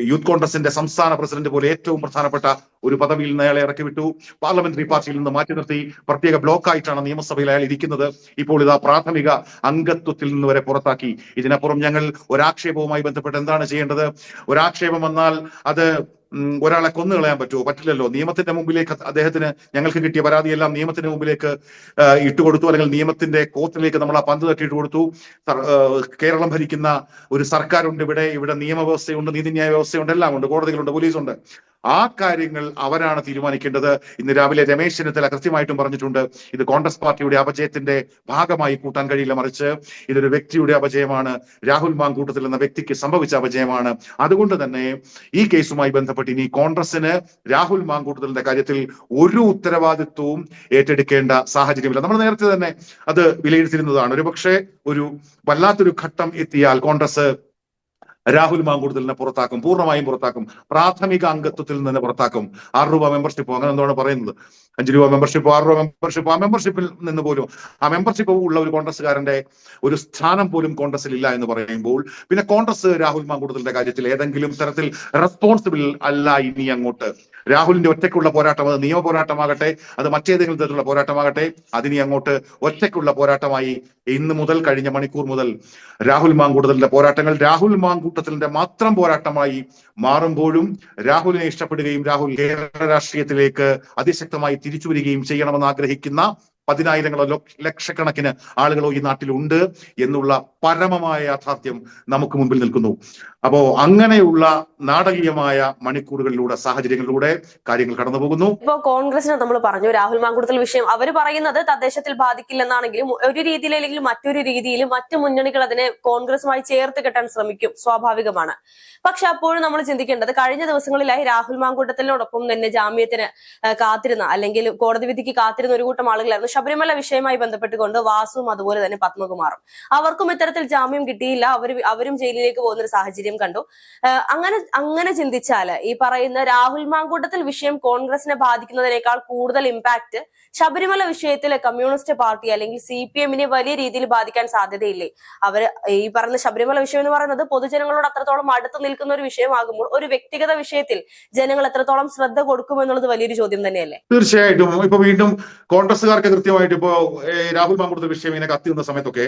യൂത്ത് കോൺഗ്രസിന്റെ സംസ്ഥാന പ്രസിഡന്റ് പോലെ ഏറ്റവും പ്രധാനപ്പെട്ട ഒരു പദവിയിൽ നിന്ന് അയാളെ ഇറക്കി വിട്ടു. പാർലമെന്ററി പാർട്ടിയിൽ നിന്ന് മാറ്റി നിർത്തി. പ്രത്യേക ബ്ലോക്കായിട്ടാണ് നിയമസഭയിൽ അയാൾ ഇരിക്കുന്നത്. ഇപ്പോൾ ഇതാ പ്രാഥമിക അംഗത്വത്തിൽ നിന്ന് വരെ പുറത്താക്കി. ഇതിനപ്പുറം ഞങ്ങൾ ഒരാക്ഷേപവുമായി ബന്ധപ്പെട്ട് എന്താണ് ചെയ്യേണ്ടത്? ഒരാക്ഷേപം വന്നാൽ അത് ഒരാളെ കൊന്നു കളയാൻ പറ്റുമോ? പറ്റില്ലല്ലോ. നിയമത്തിന്റെ മുമ്പിലേക്ക് അദ്ദേഹത്തിന് ഞങ്ങൾക്ക് കിട്ടിയ പരാതിയെല്ലാം നിയമത്തിന്റെ മുമ്പിലേക്ക് ഇട്ടുകൊടുത്തു. അല്ലെങ്കിൽ നിയമത്തിന്റെ കോത്തിലേക്ക് നമ്മൾ ആ പന്ത് തട്ടിയിട്ട് കൊടുത്തു. കേരളം ഭരിക്കുന്ന ഒരു സർക്കാരുണ്ട് ഇവിടെ. ഇവിടെ നിയമവ്യവസ്ഥയുണ്ട് നീതിന്യായ വ്യവസ്ഥയുണ്ട് എല്ലാം ഉണ്ട് കോടതികളുണ്ട് പോലീസുണ്ട്. ആ കാര്യങ്ങൾ അവരാണ് തീരുമാനിക്കേണ്ടത്. ഇന്ന് രാവിലെ രമേശ് ചെന്നിത്തല കൃത്യമായിട്ടും പറഞ്ഞിട്ടുണ്ട്. ഇത് കോൺഗ്രസ് പാർട്ടിയുടെ അപജയത്തിന്റെ ഭാഗമായി കൂട്ടാൻ കഴിയില്ല മറിച്ച് ഇതൊരു വ്യക്തിയുടെ അപജയമാണ്. രാഹുൽ മാങ്കൂട്ടത്തിൽ എന്ന വ്യക്തിക്ക് സംഭവിച്ച അപജയമാണ്. അതുകൊണ്ട് തന്നെ ഈ കേസുമായി ബന്ധപ്പെട്ട് ഇനി കോൺഗ്രസിന് രാഹുൽ മാങ്കൂട്ടത്തിന്റെ കാര്യത്തിൽ ഒരു ഉത്തരവാദിത്വവും ഏറ്റെടുക്കേണ്ട സാഹചര്യമില്ല. നമ്മൾ നേരത്തെ തന്നെ അത് വിലയിരുത്തിയിരുന്നതാണ്. ഒരുപക്ഷെ ഒരു വല്ലാത്തൊരു ഘട്ടം എത്തിയാൽ കോൺഗ്രസ് രാഹുൽ മാങ്കൂട്ടത്തിലിനെ പുറത്താക്കും പൂർണമായും പുറത്താക്കും പ്രാഥമിക അംഗത്വത്തിൽ നിന്ന് പുറത്താക്കും. ആറ് രൂപ മെമ്പർഷിപ്പ് അങ്ങനെ എന്താണ് പറയുന്നത്. അഞ്ച് രൂപ മെമ്പർഷിപ്പ് ആറ് രൂപ മെമ്പർഷിപ്പ് ആ മെമ്പർഷിപ്പിൽ നിന്ന് പോലും ആ മെമ്പർഷിപ്പ് ഉള്ള ഒരു കോൺഗ്രസ്സുകാരന്റെ ഒരു സ്ഥാനം പോലും കോൺഗ്രസിൽ ഇല്ല എന്ന് പറയുമ്പോൾ പിന്നെ കോൺഗ്രസ് രാഹുൽ മാങ്കൂടുതലിന്റെ കാര്യത്തിൽ ഏതെങ്കിലും തരത്തിൽ റെസ്പോൺസിബിൾ അല്ല ഇനി അങ്ങോട്ട്. രാഹുലിന്റെ ഒറ്റയ്ക്കുള്ള പോരാട്ടം അത് നിയമ പോരാട്ടമാകട്ടെ അത് മറ്റേതെങ്കിലും തരത്തിലുള്ള പോരാട്ടമാകട്ടെ അതിനി അങ്ങോട്ട് ഒറ്റയ്ക്കുള്ള പോരാട്ടമായി ഇന്ന് മുതൽ കഴിഞ്ഞ മണിക്കൂർ മുതൽ രാഹുൽ മാങ്കൂട്ടത്തിന്റെ പോരാട്ടങ്ങൾ രാഹുൽ മാങ്കൂട്ടത്തിന്റെ മാത്രം പോരാട്ടമായി മാറുമ്പോഴും രാഹുലിനെ ഇഷ്ടപ്പെടുകയും രാഹുൽ കേരള രാഷ്ട്രീയത്തിലേക്ക് അതിശക്തമായി തിരിച്ചു വരികയും ചെയ്യണമെന്ന് ആഗ്രഹിക്കുന്ന പതിനായിരങ്ങളോ ലക്ഷ- ലക്ഷക്കണക്കിന് ആളുകളോ ഈ നാട്ടിലുണ്ട് എന്നുള്ള പരമമായ യാഥാർത്ഥ്യം നമുക്ക് മുമ്പിൽ നിൽക്കുന്നു. അപ്പോ അങ്ങനെയുള്ള നാടകീയമായ മണിക്കൂറുകളിലൂടെ സാഹചര്യങ്ങളിലൂടെ കാര്യങ്ങൾ കടന്നു പോകുന്നു. ഇപ്പോ കോൺഗ്രസിനെ നമ്മൾ പറഞ്ഞു രാഹുൽ മാങ്കുടത്തിൽ വിഷയം. അവർ പറയുന്നത് തദ്ദേശത്തിൽ ബാധിക്കില്ലെന്നാണെങ്കിലും ഒരു രീതിയിൽ അല്ലെങ്കിൽ മറ്റൊരു രീതിയിൽ മറ്റു മുന്നണികൾ അതിനെ കോൺഗ്രസുമായി ചേർത്ത് കെട്ടാൻ ശ്രമിക്കും സ്വാഭാവികമാണ്. പക്ഷെ അപ്പോഴും നമ്മൾ ചിന്തിക്കേണ്ടത് കഴിഞ്ഞ ദിവസങ്ങളിലായി രാഹുൽ മാങ്കുട്ടത്തിനോടൊപ്പം തന്നെ ജാമ്യത്തിന് കാത്തിരുന്ന അല്ലെങ്കിൽ കോടതി വിധിക്ക് കാത്തിരുന്ന ഒരു കൂട്ടം ആളുകളായിരുന്നു. ശബരിമല വിഷയമായി ബന്ധപ്പെട്ടുകൊണ്ട് വാസുവും അതുപോലെ തന്നെ പത്മകുമാറും. അവർക്കും ഇത്തരത്തിൽ ജാമ്യം കിട്ടിയില്ല. അവർ അവരും ജയിലിലേക്ക് പോകുന്ന ഒരു സാഹചര്യം കണ്ടു. അങ്ങനെ അങ്ങനെ ചിന്തിച്ചാൽ ഈ പറയുന്ന രാഹുൽ മാങ്കൂട്ടത്തിൽ വിഷയം കോൺഗ്രസിനെ ബാധിക്കുന്നതിനേക്കാൾ കൂടുതൽ ഇമ്പാക്ട് ശബരിമല വിഷയത്തിൽ കമ്മ്യൂണിസ്റ്റ് പാർട്ടി അല്ലെങ്കിൽ സി പി എമ്മിനെ വലിയ രീതിയിൽ ബാധിക്കാൻ സാധ്യതയില്ലേ? അവർ ഈ പറയുന്ന ശബരിമല വിഷയം എന്ന് പറയുന്നത് പൊതുജനങ്ങളോട് അത്രത്തോളം അടുത്ത് നിൽക്കുന്ന ഒരു വിഷയമാകുമ്പോൾ ഒരു വ്യക്തിഗത വിഷയത്തിൽ ജനങ്ങൾ എത്രത്തോളം ശ്രദ്ധ കൊടുക്കുമെന്നുള്ളത് വലിയൊരു ചോദ്യം തന്നെയല്ലേ? തീർച്ചയായിട്ടും. ഇപ്പൊ വീണ്ടും കോൺഗ്രസ്സുകാർക്ക് കൃത്യമായിട്ട് ഇപ്പോ രാഹുൽ രാഹുൽ കൊടുത്ത വിഷയം ഇങ്ങനെ കത്തി വന്ന സമയത്തൊക്കെ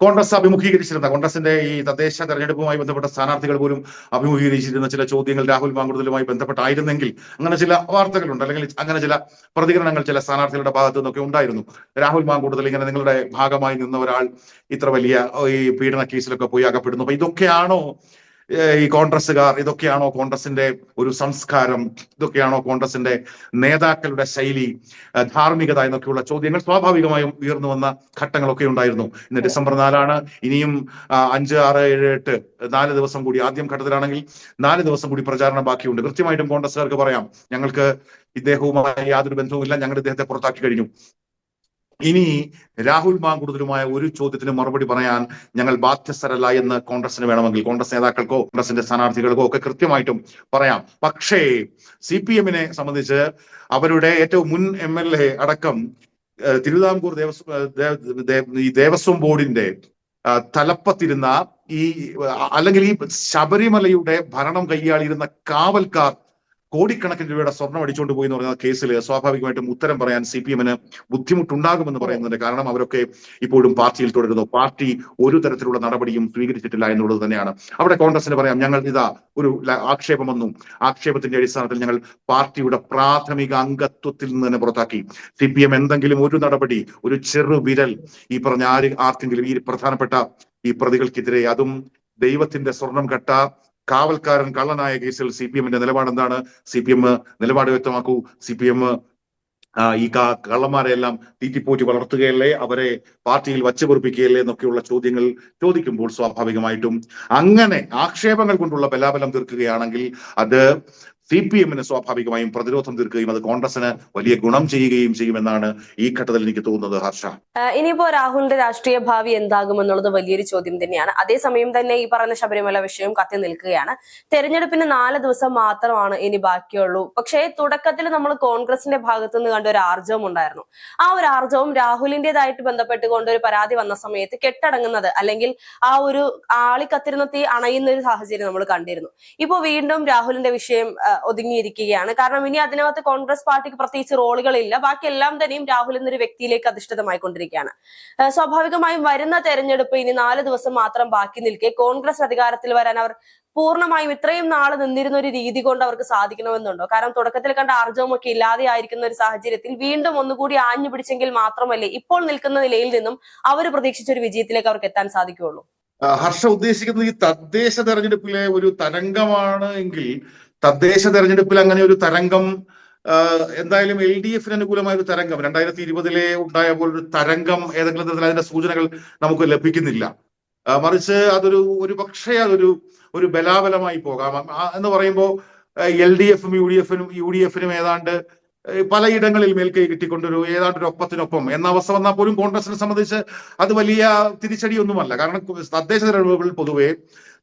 കോൺഗ്രസ് അഭിമുഖീകരിച്ചിരുന്ന കോൺഗ്രസിന്റെ ഈ തദ്ദേശ തെരഞ്ഞെടുപ്പുമായി ബന്ധപ്പെട്ട സ്ഥാനാർത്ഥികൾ പോലും അഭിമുഖീകരിച്ചിരുന്ന ചില ചോദ്യങ്ങൾ രാഹുൽ മാങ്കുടലുമായി ബന്ധപ്പെട്ടായിരുന്നെങ്കിൽ അങ്ങനെ ചില വാർത്തകളുണ്ട്. അല്ലെങ്കിൽ അങ്ങനെ ചില പ്രതികരണങ്ങൾ ചില സ്ഥാനാർത്ഥികളുടെ ഭാഗത്തു നിന്നൊക്കെ ഉണ്ടായിരുന്നു. രാഹുൽ മാങ്കൂട്ടത്തിൽ ഇങ്ങനെ നിങ്ങളുടെ ഭാഗമായി നിന്ന ഒരാൾ ഇത്ര വലിയ ഈ പീഡന കേസിലൊക്കെ പോയി അകപ്പെടുന്നു. അപ്പൊ ഇതൊക്കെയാണോ ഈ കോൺഗ്രസ്സുകാർ ഇതൊക്കെയാണോ കോൺഗ്രസിന്റെ ഒരു സംസ്കാരം? ഇതൊക്കെയാണോ കോൺഗ്രസിന്റെ നേതാക്കളുടെ ശൈലി ധാർമ്മികത എന്നൊക്കെയുള്ള ചോദ്യങ്ങൾ സ്വാഭാവികമായും ഉയർന്നു വന്ന ഘട്ടങ്ങളൊക്കെ ഉണ്ടായിരുന്നു. ഇന്ന് ഡിസംബർ നാലാണ്. ഇനിയും അഞ്ച് ആറ് ഏഴ് എട്ട് നാല് ദിവസം കൂടി ആദ്യം ഘട്ടത്തിലാണെങ്കിൽ നാല് ദിവസം കൂടി പ്രചാരണം ബാക്കിയുണ്ട്. കൃത്യമായിട്ടും കോൺഗ്രസ്സുകാർക്ക് പറയാം. ഞങ്ങൾക്ക് ഇദ്ദേഹവുമായി യാതൊരു ബന്ധവുമില്ല. ഞങ്ങൾ ഇദ്ദേഹത്തെ പുറത്താക്കി കഴിഞ്ഞു. ഇനി രാഹുൽ മാങ്കുടുതലുമായ ഒരു ചോദ്യത്തിന് മറുപടി പറയാൻ ഞങ്ങൾ ബാധ്യസ്ഥരല്ല എന്ന് കോൺഗ്രസിന് വേണമെങ്കിൽ കോൺഗ്രസ് നേതാക്കൾക്കോ കോൺഗ്രസിന്റെ സ്ഥാനാർത്ഥികൾക്കോ ഒക്കെ കൃത്യമായിട്ടും പറയാം. പക്ഷേ സി പി എമ്മിനെ സംബന്ധിച്ച് അവരുടെ ഏറ്റവും മുൻ എം എൽ എ അടക്കം തിരുവിതാംകൂർ ദേവസ്വം ഈ ദേവസ്വം ബോർഡിന്റെ തലപ്പത്തിരുന്ന ഈ അല്ലെങ്കിൽ ഈ ശബരിമലയുടെ ഭരണം കൈയാളിയിരുന്ന കാവൽക്കാർ കോടിക്കണക്കിന് രൂപയുടെ സ്വർണം അടിച്ചുകൊണ്ട് പോയി എന്ന് പറയുന്ന കേസിൽ സ്വാഭാവികമായിട്ടും ഉത്തരം പറയാൻ സി പി എമ്മിന് ബുദ്ധിമുട്ടുണ്ടാകുമെന്ന് പറയുന്നതിന്റെ കാരണം അവരൊക്കെ ഇപ്പോഴും പാർട്ടിയിൽ തുടരുന്നു. പാർട്ടി ഒരു തരത്തിലുള്ള നടപടിയും സ്വീകരിച്ചിട്ടില്ല എന്നുള്ളത് തന്നെയാണ്. അവിടെ കോൺഗ്രസിന് പറയാം ഞങ്ങൾ ഇതാ ഒരു ആക്ഷേപം വന്നു. ആക്ഷേപത്തിന്റെ അടിസ്ഥാനത്തിൽ ഞങ്ങൾ പാർട്ടിയുടെ പ്രാഥമിക അംഗത്വത്തിൽ നിന്ന് തന്നെ പുറത്താക്കി. സി പി എം എന്തെങ്കിലും ഒരു നടപടി ഒരു ചെറു വിരൽ ഈ പറഞ്ഞ ആര് ആർക്കെങ്കിലും ഈ പ്രധാനപ്പെട്ട ഈ പ്രതികൾക്കെതിരെ അതും ദൈവത്തിന്റെ സ്വർണം കെട്ട കാവൽക്കാരൻ കള്ളനായ കേസിൽ സി പി എമ്മിന്റെ നിലപാട് എന്താണ്? സി പി എം നിലപാട് വ്യക്തമാക്കൂ. സി പി എം ഈ കള്ളന്മാരെ എല്ലാം തീറ്റിപ്പോറ്റി വളർത്തുകയല്ലേ? അവരെ പാർട്ടിയിൽ വച്ചുപൊറിപ്പിക്കുകയല്ലേ എന്നൊക്കെയുള്ള ചോദ്യങ്ങൾ ചോദിക്കുമ്പോൾ സ്വാഭാവികമായിട്ടും അങ്ങനെ ആക്ഷേപങ്ങൾ കൊണ്ടുള്ള ബലാബലം തീർക്കുകയാണെങ്കിൽ അത് സി പി എമ്മിന് സ്വാഭാവികമായും പ്രതിരോധം തീർക്കുകയും അത് കോൺഗ്രസിന് വലിയ ഗുണം ചെയ്യുകയും ചെയ്യുമെന്നാണ് ഈ ഘട്ടത്തിൽ എനിക്ക് തോന്നുന്നത് ഹർഷ. ഇനിയിപ്പോ രാഹുലിന്റെ രാഷ്ട്രീയ ഭാവി എന്താകുമെന്നുള്ളത് വലിയൊരു ചോദ്യം തന്നെയാണ്. അതേസമയം തന്നെ ഈ പറയുന്ന ശബരിമല വിഷയം കത്തി നിൽക്കുകയാണ്. തെരഞ്ഞെടുപ്പിന് നാല് ദിവസം മാത്രമാണ് ഇനി ബാക്കിയുള്ളൂ. പക്ഷേ തുടക്കത്തിൽ നമ്മൾ കോൺഗ്രസിന്റെ ഭാഗത്തു നിന്ന് കണ്ട ഒരു ആർജവം ഉണ്ടായിരുന്നു. ആ ഒരു ആർജവം രാഹുലിന്റേതായിട്ട് ബന്ധപ്പെട്ടുകൊണ്ട് ഒരു പരാതി വന്ന സമയത്ത് കെട്ടടങ്ങുന്നത് അല്ലെങ്കിൽ ആ ഒരു ആളിക്കത്തിരുന്ന തീ അണയുന്ന ഒരു സാഹചര്യം നമ്മൾ കണ്ടിരുന്നു. ഇപ്പോ വീണ്ടും രാഹുലിന്റെ വിഷയം ഒതുങ്ങിയിരിക്കുകയാണ്. കാരണം ഇനി അതിനകത്ത് കോൺഗ്രസ് പാർട്ടിക്ക് പ്രത്യേകിച്ച് റോളുകളില്ല. ബാക്കി എല്ലാം തന്നെയും രാഹുൽ എന്നൊരു വ്യക്തിയിലേക്ക് അധിഷ്ഠിതമായിക്കൊണ്ടിരിക്കുകയാണ് കൊണ്ടിരിക്കുകയാണ്. സ്വാഭാവികമായും വരുന്ന തെരഞ്ഞെടുപ്പ് ഇനി നാല് ദിവസം മാത്രം ബാക്കി നിൽക്കെ. കോൺഗ്രസ് അധികാരത്തിൽ വരാൻ അവർ പൂർണമായും ഇത്രയും നാൾ നിന്നിരുന്ന ഒരു രീതി കൊണ്ട് അവർക്ക് സാധിക്കണമെന്നുണ്ടോ? കാരണം തുടക്കത്തിൽ കണ്ട ആർജവമൊക്കെ ഇല്ലാതെ ആയിരിക്കുന്ന ഒരു സാഹചര്യത്തിൽ വീണ്ടും ഒന്നുകൂടി ആഞ്ഞു പിടിച്ചെങ്കിൽ മാത്രമല്ലേ ഇപ്പോൾ നിൽക്കുന്ന നിലയിൽ നിന്നും അവർ പ്രതീക്ഷിച്ച ഒരു വിജയത്തിലേക്ക് അവർക്ക് എത്താൻ സാധിക്കുകയുള്ളൂ? ഹർഷ ഉദ്ദേശിക്കുന്നത് ഈ തദ്ദേശ തെരഞ്ഞെടുപ്പിലെ ഒരു തരംഗമാണ് എങ്കിൽ തദ്ദേശ തെരഞ്ഞെടുപ്പിൽ അങ്ങനെ ഒരു തരംഗം എന്തായാലും എൽ ഡി എഫിന് അനുകൂലമായ ഒരു തരംഗം. രണ്ടായിരത്തി ഇരുപതിലെ ഉണ്ടായ ഒരു തരംഗം ഏതെങ്കിലും തരത്തിൽ അതിന്റെ സൂചനകൾ നമുക്ക് ലഭിക്കുന്നില്ല. മറിച്ച് അതൊരു ഒരു പക്ഷേ അതൊരു ഒരു ബലാബലമായി പോകാം. എന്ന് പറയുമ്പോൾ എൽ ഡി എഫും യു ഡി എഫിനും യു ഡി എഫിനും ഏതാണ്ട് പലയിടങ്ങളിൽ മേൽക്കൈ കിട്ടിക്കൊണ്ടൊരു ഏതാണ്ട് ഒരു ഒപ്പത്തിനൊപ്പം. എന്ന അവസ്ഥ വന്നാൽ പോലും കോൺഗ്രസിനെ സംബന്ധിച്ച് അത് വലിയ തിരിച്ചടിയൊന്നുമല്ല. കാരണം തദ്ദേശ തെരഞ്ഞെടുപ്പുകളിൽ പൊതുവെ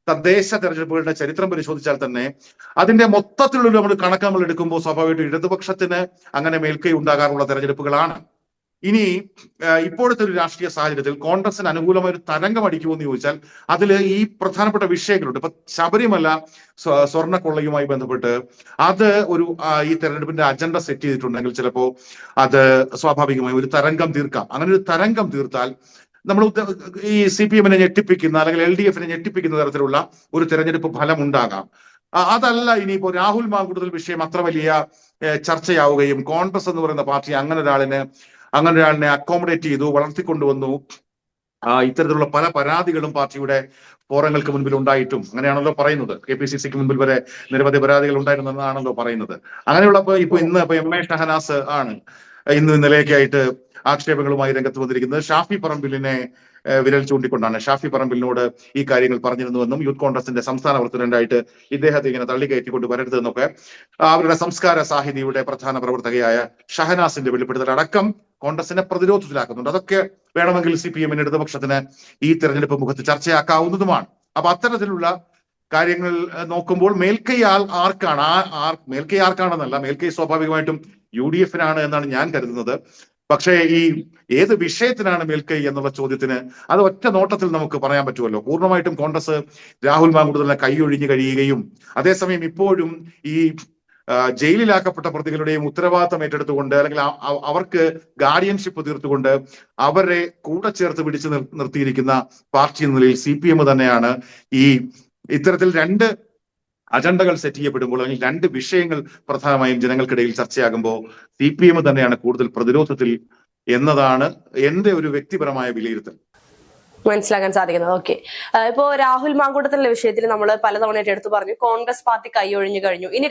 തദ്ദേശ തെരഞ്ഞെടുപ്പുകളുടെ ചരിത്രം പരിശോധിച്ചാൽ തന്നെ അതിന്റെ മൊത്തത്തിലുള്ള നമ്മൾ കണക്ക് നമ്മൾ എടുക്കുമ്പോൾ സ്വാഭാവികമായിട്ടും ഇടതുപക്ഷത്തിന് അങ്ങനെ മേൽക്കൈ ഉണ്ടാകാറുള്ള തെരഞ്ഞെടുപ്പുകളാണ്. ഇനി ഇപ്പോഴത്തെ ഒരു രാഷ്ട്രീയ സാഹചര്യത്തിൽ കോൺഗ്രസിന് അനുകൂലമായ ഒരു തരംഗം അടിക്കുമോ എന്ന് ചോദിച്ചാൽ അതിൽ ഈ പ്രധാനപ്പെട്ട വിഷയങ്ങളുണ്ട്. ഇപ്പൊ ശബരിമല സ്വ- സ്വർണക്കൊള്ളയുമായി ബന്ധപ്പെട്ട് അത് ഒരു ഈ തെരഞ്ഞെടുപ്പിന്റെ അജണ്ട സെറ്റ് ചെയ്തിട്ടുണ്ടെങ്കിൽ ചിലപ്പോ അത് സ്വാഭാവികമായി ഒരു തരംഗം തീർക്കാം. അങ്ങനെ ഒരു തരംഗം തീർത്താൽ നമ്മൾ ഈ സി പി എമ്മിനെ ഞെട്ടിപ്പിക്കുന്ന അല്ലെങ്കിൽ എൽ ഡി എഫിനെ ഞെട്ടിപ്പിക്കുന്ന തരത്തിലുള്ള ഒരു തെരഞ്ഞെടുപ്പ് ഫലം ഉണ്ടാകാം അതല്ല ഇനിയിപ്പോ രാഹുൽ മാങ്കുടുതൽ വിഷയം അത്ര വലിയ ചർച്ചയാവുകയും കോൺഗ്രസ് എന്ന് പറയുന്ന പാർട്ടി അങ്ങനെ ഒരാളിനെ അങ്ങനെ ഒരാളിനെ അക്കോമഡേറ്റ് ചെയ്തു വളർത്തിക്കൊണ്ടുവന്നു. ഇത്തരത്തിലുള്ള പല പരാതികളും പാർട്ടിയുടെ ഫോറങ്ങൾക്ക് മുൻപിൽ ഉണ്ടായിട്ടും അങ്ങനെയാണല്ലോ പറയുന്നത്. കെ പി സി സിക്ക് മുൻപിൽ വരെ നിരവധി പരാതികൾ ഉണ്ടായിരുന്നെന്നാണല്ലോ പറയുന്നത്. അങ്ങനെയുള്ള ഇപ്പൊ ഇന്ന് ഇപ്പൊ എം എ ഷഹനാസ് ആണ്. ഇന്ന് ഇന്നലെയൊക്കെയായിട്ട് ആക്ഷേപങ്ങളുമായി രംഗത്ത് വന്നിരിക്കുന്നത് ഷാഫി പറമ്പിലിനെ വിരൽ ചൂണ്ടിക്കൊണ്ടാണ്. ഷാഫി പറമ്പിലിനോട് ഈ കാര്യങ്ങൾ പറഞ്ഞിരുന്നുവെന്നും യൂത്ത് കോൺഗ്രസിന്റെ സംസ്ഥാന പ്രസിഡന്റായിട്ട് ഇദ്ദേഹത്തെ ഇങ്ങനെ തള്ളിക്കയറ്റിക്കൊണ്ട് വരരുതെന്നൊക്കെ അവരുടെ സംസ്കാര സാഹിതിയുടെ പ്രധാന പ്രവർത്തകയായ ഷഹനാസിന്റെ വെളിപ്പെടുത്തൽ അടക്കം കോൺഗ്രസിനെ പ്രതിരോധത്തിലാക്കുന്നുണ്ട്. അതൊക്കെ വേണമെങ്കിൽ സി പി എമ്മിന് ഇടതുപക്ഷത്തിന് ഈ തെരഞ്ഞെടുപ്പ് മുഖത്ത് ചർച്ചയാക്കാവുന്നതുമാണ്. അപ്പൊ അത്തരത്തിലുള്ള കാര്യങ്ങൾ നോക്കുമ്പോൾ മേൽക്കൈ ആൾ ആർക്കാണ്? ആ ആർ മേൽക്കൈ ആർക്കാണെന്നല്ല മേൽക്കൈ സ്വാഭാവികമായിട്ടും യു ഡി എഫിനാണ് എന്നാണ് ഞാൻ കരുതുന്നത്. പക്ഷേ ഈ ഏത് വിഷയത്തിനാണ് മേൽക്കൈ എന്നുള്ള ചോദ്യത്തിന് അത് ഒറ്റ നോട്ടത്തിൽ നമുക്ക് പറയാൻ പറ്റുമല്ലോ. പൂർണമായിട്ടും കോൺഗ്രസ് രാഹുൽ മാങ്കുടലിനെ കൈയൊഴിഞ്ഞു കഴിയുകയും അതേസമയം ഇപ്പോഴും ഈ ജയിലിലാക്കപ്പെട്ട പ്രതികളുടെയും ഉത്തരവാദിത്തം ഏറ്റെടുത്തുകൊണ്ട് അല്ലെങ്കിൽ അവർക്ക് ഗാർഡിയൻഷിപ്പ് തീർത്തുകൊണ്ട് അവരെ കൂടെ ചേർത്ത് പിടിച്ചു നിർത്തിയിരിക്കുന്ന പാർട്ടി എന്ന നിലയിൽ സി പി എം തന്നെയാണ് ഈ ഇത്തരത്തിൽ രണ്ട് അജണ്ടകൾ സെറ്റ് ചെയ്യപ്പെടുമ്പോൾ അല്ലെങ്കിൽ രണ്ട് വിഷയങ്ങൾ പ്രധാനമായും ജനങ്ങൾക്കിടയിൽ ചർച്ചയാകുമ്പോൾ സി പി എം തന്നെയാണ് കൂടുതൽ പ്രതിരോധത്തിൽ എന്നതാണ് എന്റെ ഒരു വ്യക്തിപരമായ വിലയിരുത്തൽ. മനസ്സിലാക്കാൻ സാധിക്കുന്നത്. ഓക്കെ ഇപ്പോ രാഹുൽ മാങ്കൂട്ടത്തിന്റെ വിഷയത്തിൽ നമ്മൾ പലതവണയായിട്ട് എടുത്തു പറഞ്ഞു കോൺഗ്രസ് പാർട്ടി കൈയൊഴിഞ്ഞു കഴിഞ്ഞു. ഇനി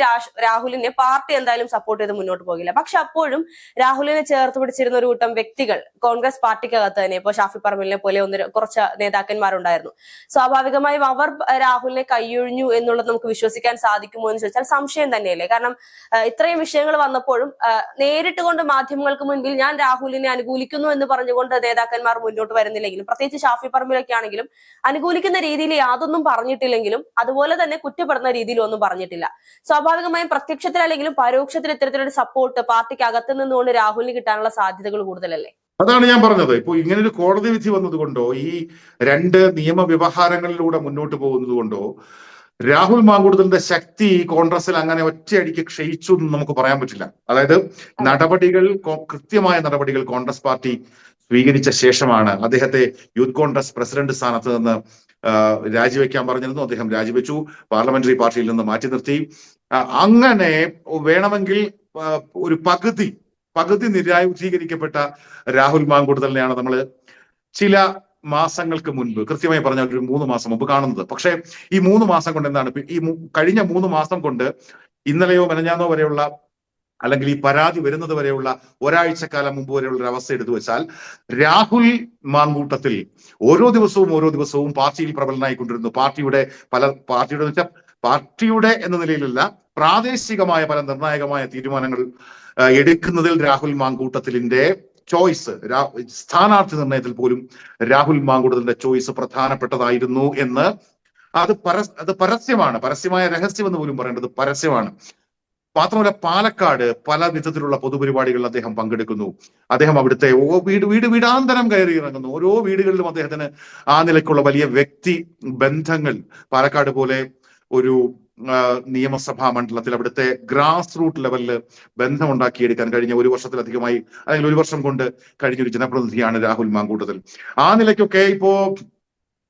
രാഹുലിനെ പാർട്ടി എന്തായാലും സപ്പോർട്ട് ചെയ്ത് മുന്നോട്ട് പോകില്ല. പക്ഷെ അപ്പോഴും രാഹുലിനെ ചേർത്ത് പിടിച്ചിരുന്ന ഒരു കൂട്ടം വ്യക്തികൾ കോൺഗ്രസ് പാർട്ടിക്കകത്ത് തന്നെ ഇപ്പോ ഷാഫി പറമ്പിലിനെ പോലെ ഒന്ന് കുറച്ച് നേതാക്കന്മാരുണ്ടായിരുന്നു. സ്വാഭാവികമായും അവർ രാഹുലിനെ കൈയൊഴിഞ്ഞു എന്നുള്ളത് നമുക്ക് വിശ്വസിക്കാൻ സാധിക്കുമോ എന്ന് ചോദിച്ചാൽ സംശയം തന്നെയല്ലേ. കാരണം ഇത്രയും വിഷയങ്ങൾ വന്നപ്പോഴും നേരിട്ട് കൊണ്ട് മാധ്യമങ്ങൾക്ക് മുൻപിൽ ഞാൻ രാഹുലിനെ അനുകൂലിക്കുന്നു എന്ന് പറഞ്ഞുകൊണ്ട് നേതാക്കന്മാർ മുന്നോട്ട് വരുന്നില്ലെങ്കിലും പ്രത്യേകിച്ച് ഷാഫി പറമ്പിലൊക്കെ ആണെങ്കിലും അനുകൂലിക്കുന്ന രീതിയിൽ യാതൊന്നും പറഞ്ഞിട്ടില്ലെങ്കിലും അതുപോലെ തന്നെ കുറ്റപ്പെടുന്ന രീതിയിൽ ഒന്നും പറഞ്ഞിട്ടില്ല. സ്വാഭാവികമായും പ്രത്യക്ഷത്തിൽ അല്ലെങ്കിൽ പരോക്ഷത്തിൽ ഇത്തരത്തിലൊരു സപ്പോർട്ട് പാർട്ടിക്ക് അകത്ത് നിന്നുകൊണ്ട് രാഹുലിന് കിട്ടാനുള്ള സാധ്യതകൾ കൂടുതലല്ലേ? അതാണ് ഞാൻ പറഞ്ഞത്. ഇപ്പൊ ഇങ്ങനെ ഒരു കോടതി വിധി വന്നതുകൊണ്ടോ ഈ രണ്ട് നിയമവ്യവഹാരങ്ങളിലൂടെ മുന്നോട്ട് പോകുന്നത് കൊണ്ടോ രാഹുൽ മാങ്കൂടുതലിന്റെ ശക്തി കോൺഗ്രസിൽ അങ്ങനെ ഒറ്റയടിക്ക് ക്ഷയിച്ചു എന്ന് നമുക്ക് പറയാൻ പറ്റില്ല. അതായത് നടപടികൾ കൃത്യമായ നടപടികൾ കോൺഗ്രസ് പാർട്ടി സ്വീകരിച്ച ശേഷമാണ് അദ്ദേഹത്തെ യൂത്ത് കോൺഗ്രസ് പ്രസിഡന്റ് സ്ഥാനത്ത് നിന്ന് രാജിവെക്കാൻ പറഞ്ഞിരുന്നു. അദ്ദേഹം രാജിവെച്ചു. പാർലമെന്ററി പാർട്ടിയിൽ നിന്ന് മാറ്റി നിർത്തി. അങ്ങനെ വേണമെങ്കിൽ ഒരു പകുതി പകുതി നിരായുധീകരിക്കപ്പെട്ട രാഹുൽ മാങ്കൂടുതലിനെയാണ് നമ്മൾ ചില മാസങ്ങൾക്ക് മുൻപ് കൃത്യമായി പറഞ്ഞാൽ ഒരു മൂന്ന് മാസം മുമ്പ് കാണുന്നത്. പക്ഷേ ഈ മൂന്ന് മാസം കൊണ്ട് എന്താണ്? ഈ കഴിഞ്ഞ മൂന്ന് മാസം കൊണ്ട് ഇന്നലെയോ മെനഞ്ഞാന്നോ വരെയുള്ള അല്ലെങ്കിൽ ഈ പരാതി വരുന്നത് വരെയുള്ള ഒരാഴ്ചക്കാലം മുമ്പ് വരെയുള്ള ഒരു അവസ്ഥ എടുത്തു വെച്ചാൽ രാഹുൽ മാങ്കൂട്ടത്തിൽ ഓരോ ദിവസവും ഓരോ ദിവസവും പാർട്ടിയിൽ പ്രബലനായി പ്രബലനായിക്കൊണ്ടിരുന്നു. പാർട്ടിയുടെ പല പാർട്ടിയുടെ വെച്ചാൽ പാർട്ടിയുടെ എന്ന നിലയിലല്ല പ്രാദേശികമായ പല നിർണായകമായ തീരുമാനങ്ങൾ എടുക്കുന്നതിൽ രാഹുൽ മാങ്കൂട്ടത്തിലിന്റെ ചോയ്സ് സ്ഥാനാർത്ഥി നിർണയത്തിൽ പോലും രാഹുൽ മാങ്കൂട്ടത്തിന്റെ ചോയ്സ് പ്രധാനപ്പെട്ടതായിരുന്നു എന്ന്. അത് പര അത് പരസ്യമാണ്. പരസ്യമായ രഹസ്യം എന്ന് പോലും പറയേണ്ടത് പരസ്യമാണ്. മാത്രമല്ല പാലക്കാട് പല വിധത്തിലുള്ള പൊതുപരിപാടികളിൽ അദ്ദേഹം പങ്കെടുക്കുന്നു. അദ്ദേഹം അവിടുത്തെ വീട് വീട് വീടാന്തരം കയറി ഇറങ്ങുന്നു. ഓരോ വീടുകളിലും അദ്ദേഹത്തിന് ആ നിലയ്ക്കുള്ള വലിയ വ്യക്തി ബന്ധങ്ങൾ. പാലക്കാട് പോലെ ഒരു നിയമസഭാ മണ്ഡലത്തിൽ അവിടുത്തെ ഗ്രാസ് റൂട്ട് ലെവലിൽ ബന്ധമുണ്ടാക്കിയെടുക്കാൻ കഴിഞ്ഞ ഒരു വർഷത്തിലധികമായി അല്ലെങ്കിൽ ഒരു വർഷം കൊണ്ട് കഴിഞ്ഞൊരു ജനപ്രതിനിധിയാണ് രാഹുൽ മാങ്കൂട്ടത്തിൽ. ആ നിലയ്ക്കൊക്കെ ഇപ്പോ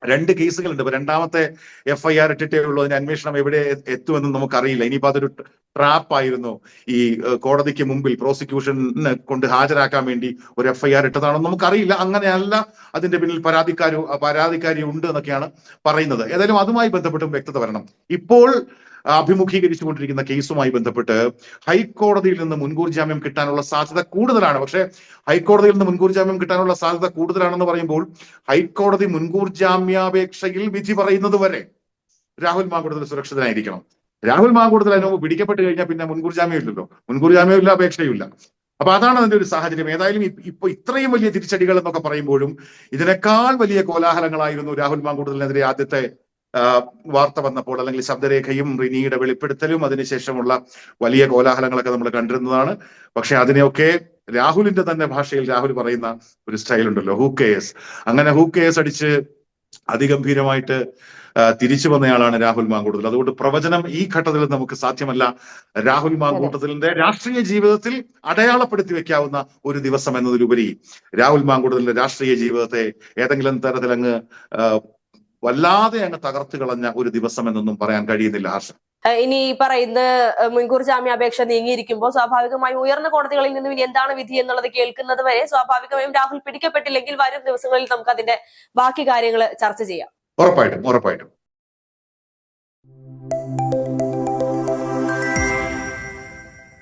രണ്ട് കേസുകളുണ്ട്. രണ്ടാമത്തെ എഫ് ഐ ആർ ഇട്ടിട്ടേ ഉള്ളൂ. അതിന്റെ അന്വേഷണം എവിടെ എത്തുമെന്ന് നമുക്കറിയില്ല. ഇനിയിപ്പോ അതൊരു ട്രാപ്പ് ആയിരുന്നു ഈ കോടതിക്ക് മുമ്പിൽ പ്രോസിക്യൂഷന് കൊണ്ട് ഹാജരാക്കാൻ വേണ്ടി ഒരു എഫ് ഐ ആർ ഇട്ടതാണെന്ന് നമുക്കറിയില്ല. അങ്ങനെയല്ല അതിന്റെ പിന്നിൽ പരാതിക്കാരു പരാതിക്കാരി ഉണ്ട് എന്നൊക്കെയാണ് പറയുന്നത്. ഏതായാലും അതുമായി ബന്ധപ്പെട്ടും വ്യക്തത വരണം. ഇപ്പോൾ അഭിമുഖീകരിച്ചുകൊണ്ടിരിക്കുന്ന കേസുമായി ബന്ധപ്പെട്ട് ഹൈക്കോടതിയിൽ നിന്ന് മുൻകൂർ ജാമ്യം കിട്ടാനുള്ള സാധ്യത കൂടുതലാണ്. പക്ഷെ ഹൈക്കോടതിയിൽ നിന്ന് മുൻകൂർ ജാമ്യം കിട്ടാനുള്ള സാധ്യത കൂടുതലാണെന്ന് പറയുമ്പോൾ ഹൈക്കോടതി മുൻകൂർ ജാമ്യാപേക്ഷയിൽ വിധി പറയുന്നത് വരെ രാഹുൽ മാങ്കൂട്ടത്തിൽ സുരക്ഷിതനായിരിക്കണം. രാഹുൽ മാങ്കൂടുതൽ അതിന് പിടിക്കപ്പെട്ട് കഴിഞ്ഞാൽ പിന്നെ മുൻകൂർ ജാമ്യം ഇല്ലല്ലോ. മുൻകൂർ ജാമ്യം ഇല്ല അപേക്ഷയില്ല അപ്പൊ അതാണ് അതിന്റെ ഒരു സാഹചര്യം. ഏതായാലും ഇപ്പൊ ഇത്രയും വലിയ തിരിച്ചടികൾ എന്നൊക്കെ പറയുമ്പോഴും ഇതിനേക്കാൾ വലിയ കോലാഹലങ്ങളായിരുന്നു രാഹുൽ മാങ്കൂട്ടത്തിനെതിരെ ആദ്യത്തെ വാർത്ത വന്നപ്പോൾ അല്ലെങ്കിൽ ശബ്ദരേഖയും റിനിയുടെ വെളിപ്പെടുത്തലും അതിനുശേഷമുള്ള വലിയ കോലാഹലങ്ങളൊക്കെ നമ്മൾ കണ്ടിരുന്നതാണ്. പക്ഷെ അതിനെയൊക്കെ രാഹുലിന്റെ തന്നെ ഭാഷയിൽ രാഹുൽ പറയുന്ന ഒരു സ്റ്റൈൽ ഉണ്ടല്ലോ ഹൂ അങ്ങനെ ഹൂ അടിച്ച് അതിഗംഭീരമായിട്ട് തിരിച്ചു വന്നയാളാണ് രാഹുൽ മാങ്കൂട്ടത്തിൽ. അതുകൊണ്ട് പ്രവചനം ഈ ഘട്ടത്തിൽ നമുക്ക് സാധ്യമല്ല. രാഹുൽ മാങ്കൂട്ടത്തിലിന്റെ രാഷ്ട്രീയ ജീവിതത്തിൽ അടയാളപ്പെടുത്തി വെക്കാവുന്ന ഒരു ദിവസം എന്നതിലുപരി രാഹുൽ മാങ്കൂട്ടത്തിലിന്റെ രാഷ്ട്രീയ ജീവിതത്തെ ഏതെങ്കിലും തരത്തിൽ അങ്ങ് വല്ലാതെ അങ്ങ് തകർത്ത് കളഞ്ഞ ഒരു ദിവസം എന്നൊന്നും പറയാൻ കഴിയുന്നില്ല ആർഷ ഇനി ഈ പറയുന്ന മുൻകൂർ ജാമ്യാപേക്ഷ നീങ്ങിയിരിക്കുമ്പോൾ സ്വാഭാവികമായും ഉയർന്ന കോടതികളിൽ നിന്നും ഇനി എന്താണ് വിധി എന്നുള്ളത് കേൾക്കുന്നത് വരെ സ്വാഭാവികമായും രാഹുൽ പിടിക്കപ്പെട്ടില്ലെങ്കിൽ വരും ദിവസങ്ങളിൽ നമുക്ക് അതിന്റെ ബാക്കി കാര്യങ്ങൾ ചർച്ച ചെയ്യാം. ഉറപ്പായിട്ടും ഉറപ്പായിട്ടും.